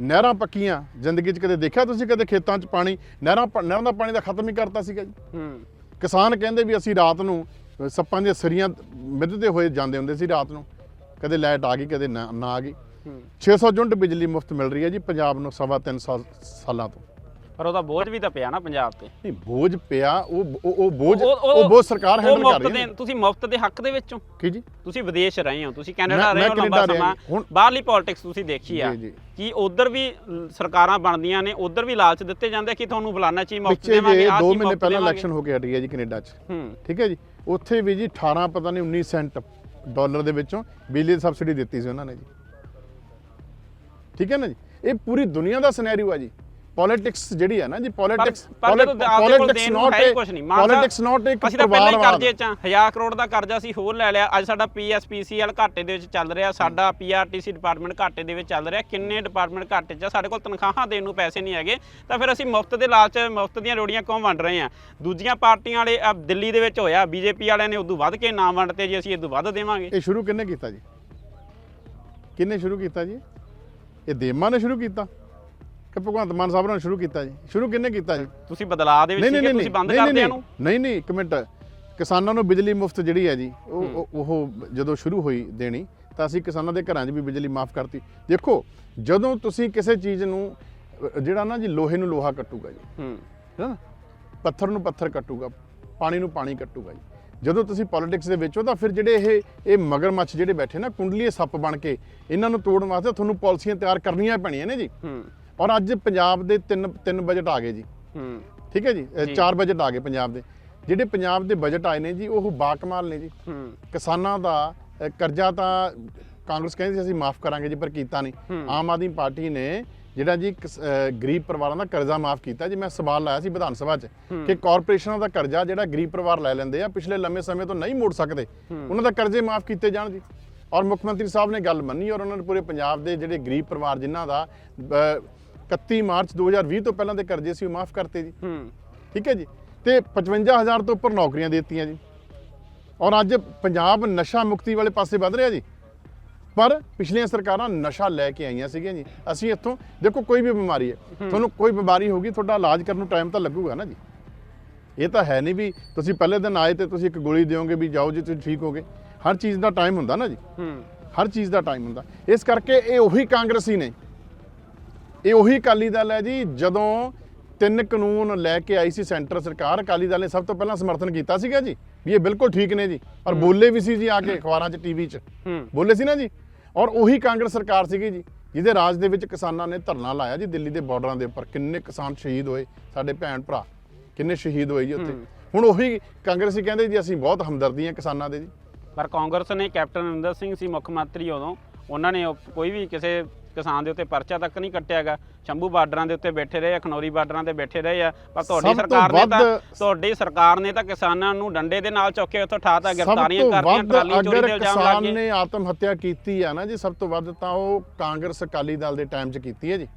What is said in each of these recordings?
ਨਹਿਰਾਂ ਪੱਕੀਆਂ ਜ਼ਿੰਦਗੀ 'ਚ ਕਦੇ ਦੇਖਿਆ ਤੁਸੀਂ ਕਦੇ ਖੇਤਾਂ 'ਚ ਪਾਣੀ? ਨਹਿਰਾਂ ਨਹਿਰਾਂ ਦਾ ਪਾਣੀ ਦਾ ਖਤਮ ਹੀ ਕਰਤਾ ਸੀਗਾ ਜੀ। ਹੂੰ। ਕਿਸਾਨ ਕਹਿੰਦੇ ਵੀ ਅਸੀਂ ਰਾਤ ਨੂੰ ਸੱਪਾਂ ਦੀਆਂ ਸਰੀਆਂ ਮਿੱਧਦੇ ਹੋਏ ਜਾਂਦੇ ਹੁੰਦੇ ਸੀ ਰਾਤ ਨੂੰ। ਕਦੇ ਲਾਈਟ ਆ ਗਈ ਕਦੇ ਨਾ ਆ ਗਈ। ਹੂੰ। 600 ਯੂਨਿਟ ਬਿਜਲੀ ਮੁਫਤ ਮਿਲ ਰਹੀ ਹੈ ਜੀ ਪੰਜਾਬ ਨੂੰ ਸਵਾ ਤਿੰਨ ਸਾਲ ਸਾਲਾਂ ਤੋਂ। ਪਰ ਉਹਦਾ ਬੋਝ ਵੀ ਤਾਂ ਪਿਆ ਨਾ ਪੰਜਾਬ ਤੇ। ਨਹੀਂ ਬੋਝ ਪਿਆ ਉਹ ਉਹ ਉਹ ਬੋਝ ਉਹ- ਬੋਝ ਸਰਕਾਰ ਹੈਂਡਲ ਕਰ ਰਹੀ ਦੇ ਹੈ ਤੁਸੀਂ ਮੁਫਤ ਦੇ ਹੱਕ ਦੇ ਵਿੱਚੋਂ। ਕੀ ਜੀ? ਤੁਸੀਂ ਵਿਦੇਸ਼ ਰਹੇ ਹੋ ਤੁਸੀਂ ਕੈਨੇਡਾ ਰਹੇ ਹੋ ਲੰਬਾ ਸਮਾਂ। ਬਾਹਰਲੀ ਪੋਲਿਟਿਕਸ ਤੁਸੀਂ ਦੇਖੀ ਆ। ਕਿ ਉਧਰ ਵੀ ਸਰਕਾਰਾਂ ਬਣਦੀਆਂ ਨੇ ਉਧਰ ਵੀ ਲਾਲਚ ਦਿੱਤੇ ਜਾਂਦੇ ਕਿ ਤੁਹਾਨੂੰ ਫਲਾਨਾ ਚੀਜ਼ ਮੁਫਤ ਦੇਵਾਂਗੇ ਆਹ 2 ਚੀਜ਼ ਮਹੀਨੇ ਪਹਿਲਾਂ। ਇਲੈਕਸ਼ਨ ਹੋ ਕੇ ਹਟੀ ਹੈ ਜੀ ਕੈਨੇਡਾ 'ਚ। ਠੀਕ ਹੈ ਜੀ? ਉੱਥੇ ਵੀ ਜੀ 18 ਪਤਾ ਨਹੀਂ 19 ਸੈਂਟ ਡਾਲਰ ਦੇ ਵਿੱਚੋਂ ਬਿਜਲੀ ਦੀ ਸਬਸਿਡੀ ਦਿੱਤੀ ਸੀ ਉਹਨਾਂ ਨੇ ਜੀ। ਠੀਕ ਹੈ ਨਾ ਜੀ? ਇਹ ਪੂਰੀ ਦੁਨੀਆ ਦਾ ਸਿਨੈਰੀਓ ਹੈ ਜੀ। ਪੋਲਿਟਿਕਸ ਜਿਹੜੀ ਹੈ ਨਾ ਜੀ ਪੋਲਿਟਿਕਸ ਪਰ ਜਦੋਂ ਆਪਦੇ ਕੋਲ ਦੇਣ ਨੂੰ ਹੈ ਹੀ ਕੁਝ ਨਹੀਂ। ਮਾਨ ਸਾਹਿਬ, ਪੋਲਿਟਿਕਸ ਨਾਟ ਇੱਕ ਅਸੀਂ ਤਾਂ ਪਹਿਲਾਂ ਹੀ। ਕਰਜ਼ੇ ਚ 1000 ਕਰੋੜ ਦਾ ਕਰਜ਼ਾ ਸੀ ਹੋਰ ਲੈ ਲਿਆ। ਅੱਜ ਸਾਡਾ ਪੀਐਸਪੀਸੀਐਲ ਘਾਟੇ ਦੇ ਵਿੱਚ ਚੱਲ ਰਿਹਾ। ਸਾਡਾ ਪੀਆਰਟੀਸੀ ਡਿਪਾਰਟਮੈਂਟ ਘਾਟੇ ਦੇ ਵਿੱਚ ਚੱਲ ਰਿਹਾ। ਕਿੰਨੇ ਡਿਪਾਰਟਮੈਂਟ ਘਾਟੇ 'ਚ ਸਾਡੇ ਕੋਲ ਤਨਖਾਹਾਂ ਦੇਣ ਨੂੰ ਪੈਸੇ ਨਹੀਂ ਹੈਗੇ। ਤਾਂ ਫਿਰ ਅਸੀਂ ਮੁਫਤ ਦੇ ਲਾਲਚ ਮੁਫਤ ਦੀਆਂ ਰੋੜੀਆਂ ਕਿਉਂ ਵੰਡ ਰਹੇ ਆ ਦੂਜੀਆਂ ਪਾਰਟੀਆਂ ਵਾਲੇ ਦਿੱਲੀ ਦੇ ਵਿੱਚ ਹੋਇਆ। ਬੀਜੇਪੀ ਵਾਲਿਆਂ ਨੇ ਉਦੋਂ ਵੱਧ ਕੇ ਨਾਮ ਵੰਡਤੇ ਜੀ। ਅਸੀਂ ਇਦੋਂ ਵੱਧ ਦੇਵਾਂਗੇ। ਇਹ ਸ਼ੁਰੂ ਕਿੰਨੇ ਕੀਤਾ ਜੀ? ਕਿੰਨੇ ਸ਼ੁਰੂ ਕੀਤਾ ਜੀ? ਇਹ ਦੇਮਾ ਨੇ ਸ਼ੁਰੂ ਕੀਤਾ। ਕਿ ਭਗਵੰਤ ਮਾਨ ਸਾਹਿਬ ਨੇ ਸ਼ੁਰੂ ਕੀਤਾ ਜੀ। ਸ਼ੁਰੂ ਕਿੰਨੇ ਕੀਤਾ ਜੀ? ਤੁਸੀਂ ਬਦਲਾਅ ਦੇ ਵਿੱਚ ਸੀਗੇ ਤੁਸੀਂ ਬੰਦ ਨਹੀਂ, ਕਰਦੇ ਨਹੀਂ, ਨਹੀਂ ਨਹੀਂ ਇੱਕ ਮਿੰਟ। ਕਿਸਾਨਾਂ ਨੂੰ ਬਿਜਲੀ ਮੁਫਤ ਜਿਹੜੀ ਹੈ ਜੀ ਉਹ ਉਹ- ਜਦੋਂ ਸ਼ੁਰੂ ਹੋਈ ਦੇਣੀ ਤਾਂ ਅਸੀਂ ਕਿਸਾਨਾਂ ਦੇ ਘਰਾਂ 'ਚ ਵੀ ਬਿਜਲੀ ਮਾਫ ਕਰਤੀ। ਦੇਖੋ ਜਦੋਂ ਤੁਸੀਂ ਕਿਸੇ ਚੀਜ਼ ਨੂੰ ਜਿਹੜਾ ਨਾ ਜੀ ਲੋਹੇ ਨੂੰ ਲੋਹਾ ਕੱਟੂਗਾ ਜੀ। ਹੂੰ। ਹੈ? ਨਾ ਪੱਥਰ ਨੂੰ ਪੱਥਰ ਕੱਟੂਗਾ ਪਾਣੀ ਨੂੰ ਪਾਣੀ ਕੱਟੂਗਾ ਜੀ। ਜਦੋਂ ਤੁਸੀਂ ਪੋਲਿਟਿਕਸ ਦੇ ਵਿੱਚ ਹੋ ਤਾਂ ਫਿਰ ਜਿਹੜੇ ਇਹ ਇਹ ਮਗਰਮੱਛ ਜਿਹੜੇ ਬੈਠੇ ਨਾ ਕੁੰਡਲੀਏ ਸੱਪ ਬਣ ਕੇ ਇਹਨਾਂ ਨੂੰ ਤੋੜਨ ਵਾਸਤੇ ਤੁਹਾਨੂੰ ਪਾਲਿਸੀਆਂ ਤਿਆਰ ਕਰਨੀਆਂ ਪੈਣੀਆਂ ਨੇ ਜੀ। ਹੂੰ। ਔਰ ਅੱਜ ਪੰਜਾਬ ਦੇ ਤਿੰਨ ਤਿੰਨ ਬਜਟ ਆ ਗਏ ਜੀ। ਹੂੰ। ਠੀਕ ਹੈ ਜੀ। ਚਾਰ ਬਜਟ ਆ ਗਏ ਪੰਜਾਬ ਦੇ। ਜਿਹੜੇ ਪੰਜਾਬ ਦੇ ਬਜਟ ਆਏ ਨੇ ਜੀ ਉਹ ਬਾਕਮਾਲ ਨੇ ਜੀ। ਹੂੰ। ਕਿਸਾਨਾਂ ਦਾ ਕਰਜ਼ਾ ਤਾਂ ਕਾਂਗਰਸ ਕਹਿੰਦੀ ਸੀ ਅਸੀਂ ਮਾਫ ਕਰਾਂਗੇ ਜੀ ਪਰ ਕੀਤਾ ਨਹੀਂ। ਆਮ ਆਦਮੀ ਪਾਰਟੀ ਨੇ ਜਿਹੜਾ ਜੀ ਗਰੀਬ ਪਰਿਵਾਰਾਂ ਦਾ ਕਰਜ਼ਾ ਮਾਫ ਕੀਤਾ। ਜੀ ਮੈਂ ਸਵਾਲ ਲਾਇਆ ਸੀ ਵਿਧਾਨ ਸਭਾ 'ਚ ਕਿ ਕਾਰਪੋਰੇਸ਼ਨਾਂ ਦਾ ਕਰਜ਼ਾ ਜਿਹੜਾ ਗਰੀਬ ਪਰਿਵਾਰ ਲੈ ਲੈਂਦੇ ਆ ਪਿਛਲੇ ਲੰਮੇ ਸਮੇਂ ਤੋਂ ਨਹੀਂ ਮੋੜ ਸਕਦੇ। ਉਹਨਾਂ ਦਾ ਕਰਜ਼ੇ ਮਾਫ ਕੀਤੇ ਜਾਣ ਜੀ। ਔਰ ਮੁੱਖ ਮੰਤਰੀ ਸਾਹਿਬ ਨੇ ਗੱਲ ਮੰਨੀ ਔਰ ਉਹਨਾਂ ਨੇ ਪੂਰੇ ਪੰਜਾਬ ਦੇ ਜਿਹੜੇ ਗਰੀਬ ਪਰਿਵਾਰ ਜਿਨ੍ਹਾਂ ਦਾ 31 ਮਾਰਚ 2020 ਤੋਂ ਪਹਿਲਾਂ ਦੇ ਕਰਜ਼ੇ ਸੀ ਉਹ ਮਾਫ ਕਰਤੇ ਜੀ। ਹੂੰ। ਠੀਕ ਹੈ ਜੀ? ਤੇ 55000 ਤੋਂ ਉੱਪਰ ਨੌਕਰੀਆਂ ਦਿੱਤੀਆਂ ਜੀ। ਔਰ ਅੱਜ ਪੰਜਾਬ ਨਸ਼ਾ ਮੁਕਤੀ ਵਾਲੇ ਪਾਸੇ ਵੱਧ ਰਿਹਾ ਜੀ। ਪਰ ਪਿਛਲੀਆਂ ਸਰਕਾਰਾਂ ਨਸ਼ਾ ਲੈ ਕੇ ਆਈਆਂ ਸੀਗੀਆਂ ਜੀ। ਅਸੀਂ ਇੱਥੋਂ ਦੇਖੋ ਕੋਈ ਵੀ ਬਿਮਾਰੀ ਹੈ ਤੁਹਾਨੂੰ ਕੋਈ ਬਿਮਾਰੀ ਹੋਗੀ ਤੁਹਾਡਾ ਇਲਾਜ ਕਰਨ ਨੂੰ ਟਾਈਮ ਤਾਂ ਲੱਗੂਗਾ ਨਾ ਜੀ। ਇਹ ਤਾਂ ਹੈ ਨਹੀਂ ਵੀ ਤੁਸੀਂ ਪਹਿਲੇ ਦਿਨ ਆਏ ਤੇ ਤੁਸੀਂ ਇੱਕ ਗੋਲੀ ਦਿਓਗੇ ਵੀ ਜਾਓ ਜੀ ਤੁਸੀਂ ਠੀਕ ਹੋਗੇ। ਹਰ ਚੀਜ਼ ਦਾ ਟਾਈਮ ਹੁੰਦਾ ਨਾ ਜੀ। ਹਰ ਚੀਜ਼ ਦਾ ਟਾਈਮ ਹੁੰਦਾ। ਇਸ ਕਰਕੇ ਇਹ ਉਹੀ ਕਾਂਗਰਸੀ ਨੇ ਇਹ ਉਹੀ ਅਕਾਲੀ ਦਲ ਹੈ ਜੀ ਜਦੋਂ ਤਿੰਨ ਕਾਨੂੰਨ ਲੈ ਕੇ ਆਈ ਸੀ ਸੈਂਟਰ ਸਰਕਾਰ ਅਕਾਲੀ ਦਲ ਨੇ ਸਭ ਤੋਂ ਪਹਿਲਾਂ ਸਮਰਥਨ ਕੀਤਾ ਸੀਗਾ ਜੀ ਵੀ ਇਹ ਬਿਲਕੁਲ ਠੀਕ ਨੇ ਜੀ ਔਰ ਬੋਲੇ ਵੀ ਸੀ ਜੀ ਆ ਕੇ ਅਖਬਾਰਾਂ 'ਚ ਟੀਵੀ 'ਚ। ਬੋਲੇ ਸੀ ਨਾ ਜੀ ਔਰ ਉਹੀ ਕਾਂਗਰਸ ਸਰਕਾਰ ਸੀਗੀ ਜੀ ਜਿਹਦੇ ਰਾਜ ਦੇ ਵਿੱਚ ਕਿਸਾਨਾਂ ਨੇ ਧਰਨਾ ਲਾਇਆ ਜੀ ਦਿੱਲੀ ਦੇ ਬਾਰਡਰਾਂ ਦੇ ਉੱਪਰ। ਕਿੰਨੇ ਕਿਸਾਨ ਸ਼ਹੀਦ ਹੋਏ ਸਾਡੇ ਭੈਣ ਭਰਾ ਕਿੰਨੇ ਸ਼ਹੀਦ ਹੋਏ ਜੀ ਉੱਥੇ। ਹੁਣ ਉਹੀ ਕਾਂਗਰਸੀ ਕਹਿੰਦੇ ਜੀ ਅਸੀਂ ਬਹੁਤ ਹਮਦਰਦੀ ਹਾਂ ਕਿਸਾਨਾਂ ਦੇ ਜੀ। ਪਰ ਕਾਂਗਰਸ ਨੇ ਕੈਪਟਨ ਅਮਰਿੰਦਰ ਸਿੰਘ ਸੀ ਮੁੱਖ ਮੰਤਰੀ ਉਦੋਂ ਉਹਨਾਂ ਨੇ ਕੋਈ ਵੀ ਕਿਸੇ ਕਿਸਾਨ ਦੇ ਉੱਤੇ ਪਰਚਾ ਤੱਕ ਨਹੀਂ ਕੱਟਿਆਗਾ। ਸ਼ੰਭੂ ਬਾਰਡਰਾਂ ਦੇ ਉੱਤੇ ਬੈਠੇ ਰਹੇ ਆ ਖਨੌਰੀ ਬਾਰਡਰਾਂ ਤੇ ਬੈਠੇ ਰਹੇ ਆ। ਪਰ ਤੁਹਾਡੀ ਸਰਕਾਰ ਨੇ ਤਾਂ ਤੁਹਾਡੀ ਸਰਕਾਰ ਨੇ ਤਾਂ ਕਿਸਾਨਾਂ ਨੂੰ ਡੰਡੇ ਦੇ ਨਾਲ ਚੁੱਕ ਕੇ ਉੱਥੋਂ ਠਾਤਾ ਗ੍ਰਿਫਤਾਰੀਆਂ ਕਰਦੀਆਂ ਟਰਾਲੀ ਚੋਰੀ ਦੇ ਇਲਜ਼ਾਮ ਕਿਸਾਨ ਲੱਗੇ ਨੇ ਆਤਮ ਹੱਤਿਆ ਕੀਤੀ ਆ ਨਾ ਜੀ ਸਭ ਤੋਂ ਵੱਧ ਤਾਂ ਉਹ ਕਾਂਗਰਸ ਅਕਾਲੀ ਦਲ ਦੇ ਟਾਈਮ 'ਚ ਕੀਤੀ ਹੈ ਜੀ।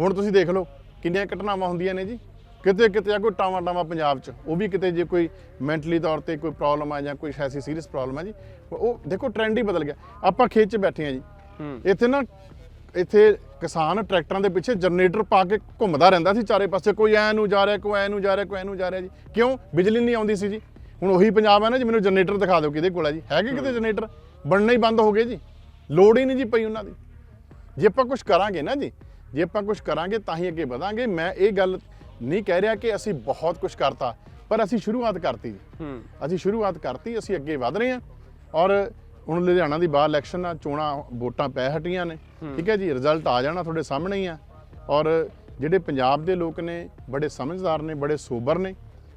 ਹੁਣ ਤੁਸੀਂ ਦੇਖ ਲਓ ਕਿੰਨੀਆਂ ਘਟਨਾਵਾਂ ਹੁੰਦੀਆਂ ਨੇ ਜੀ। ਕਿਤੇ ਕਿਤੇ ਆ ਕੋਈ ਟਾਵਾ ਟਾਵਾ ਪੰਜਾਬ 'ਚ ਉਹ ਵੀ ਕਿਤੇ ਜੇ ਕੋਈ ਮੈਂਟਲੀ ਤੌਰ ਤੇ ਕੋਈ ਪ੍ਰੋਬਲਮ ਆ ਜਾਂ ਕੋਈ ਐਸੀ ਸੀਰੀਅਸ ਪ੍ਰੋਬਲਮ ਆ ਜੀ ਉਹ ਦੇਖੋ ਟ੍ਰੈਂਡ ਹੀ ਬਦਲ ਗਿਆ। ਆਪਾਂ ਖੇਤ 'ਚ ਬੈਠੇ ਆ ਜੀ। ਇੱਥੇ ਨਾ ਇੱਥੇ ਕਿਸਾਨ ਟਰੈਕਟਰਾਂ ਦੇ ਪਿੱਛੇ ਜਨਰੇਟਰ ਪਾ ਕੇ ਘੁੰਮਦਾ ਰਹਿੰਦਾ ਸੀ ਚਾਰੇ ਪਾਸੇ ਕੋਈ ਐ ਨੂੰ ਜਾ ਰਿਹਾ ਕੋਈ ਐ ਨੂੰ ਜਾ ਰਿਹਾ ਕੋਈ ਐ ਨੂੰ ਜਾ ਰਿਹਾ ਜੀ। ਕਿਉਂ? ਬਿਜਲੀ ਨਹੀਂ ਆਉਂਦੀ ਸੀ ਜੀ। ਹੁਣ ਉਹੀ ਪੰਜਾਬ ਹੈ ਨਾ ਜੀ ਮੈਨੂੰ ਜਨਰੇਟਰ ਦਿਖਾ ਦਿਓ ਕਿਹਦੇ ਕੋਲ ਹੈ ਜੀ। ਹੈਗੇ ਕਿਤੇ ਜਨਰੇਟਰ? ਬਣਨਾ ਹੀ ਬੰਦ ਹੋ ਗਏ ਜੀ। ਲੋੜ ਹੀ ਨਹੀਂ ਜੀ ਪਈ ਉਹਨਾਂ ਦੀ। ਜੇ ਆਪਾਂ ਕੁਝ ਕਰਾਂਗੇ ਨਾ ਜੀ ਜੇ ਆਪਾਂ ਕੁਝ ਕਰਾਂਗੇ ਤਾਂ ਹੀ ਅੱਗੇ ਵਧਾਂਗੇ। ਮੈਂ ਇਹ ਗੱਲ ਨਹੀਂ ਕਹਿ ਰਿਹਾ ਕਿ ਅਸੀਂ ਬਹੁਤ ਕੁਝ ਕਰਤਾ ਪਰ ਅਸੀਂ ਸ਼ੁਰੂਆਤ ਕਰਤੀ ਜੀ। ਹੂੰ। ਅਸੀਂ ਸ਼ੁਰੂਆਤ ਕਰਤੀ ਅਸੀਂ ਅੱਗੇ ਵਧ ਰਹੇ ਹਾਂ। ਔਰ ਹੁਣ ਲੁਧਿਆਣਾ ਦੀ ਬਾਹਰ ਇਲੈਕਸ਼ਨ ਆ ਚੋਣਾਂ ਵੋਟਾਂ ਪੈ ਹਟੀਆਂ ਨੇ। ਠੀਕ ਹੈ ਜੀ ਰਿਜ਼ਲਟ ਆ ਜਾਣਾ ਤੁਹਾਡੇ ਸਾਹਮਣੇ ਹੀ ਆ। ਔਰ ਜਿਹੜੇ ਪੰਜਾਬ ਦੇ ਲੋਕ ਨੇ ਬੜੇ ਸਮਝਦਾਰ ਨੇ ਬੜੇ ਸੋਬਰ ਨੇ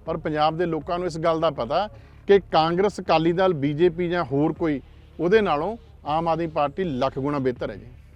ਔਰ ਪੰਜਾਬ ਦੇ ਲੋਕਾਂ ਨੂੰ ਇਸ ਗੱਲ ਦਾ ਪਤਾ ਕਿ ਕਾਂਗਰਸ ਅਕਾਲੀ ਦਲ ਬੀਜੇਪੀ ਜਾਂ ਹੋਰ ਕੋਈ ਉਹਦੇ ਨਾਲੋਂ ਆਮ ਆਦਮੀ ਪਾਰਟੀ ਲੱਖ ਗੁਣਾ ਬਿਹਤਰ ਹੈ ਜੀ।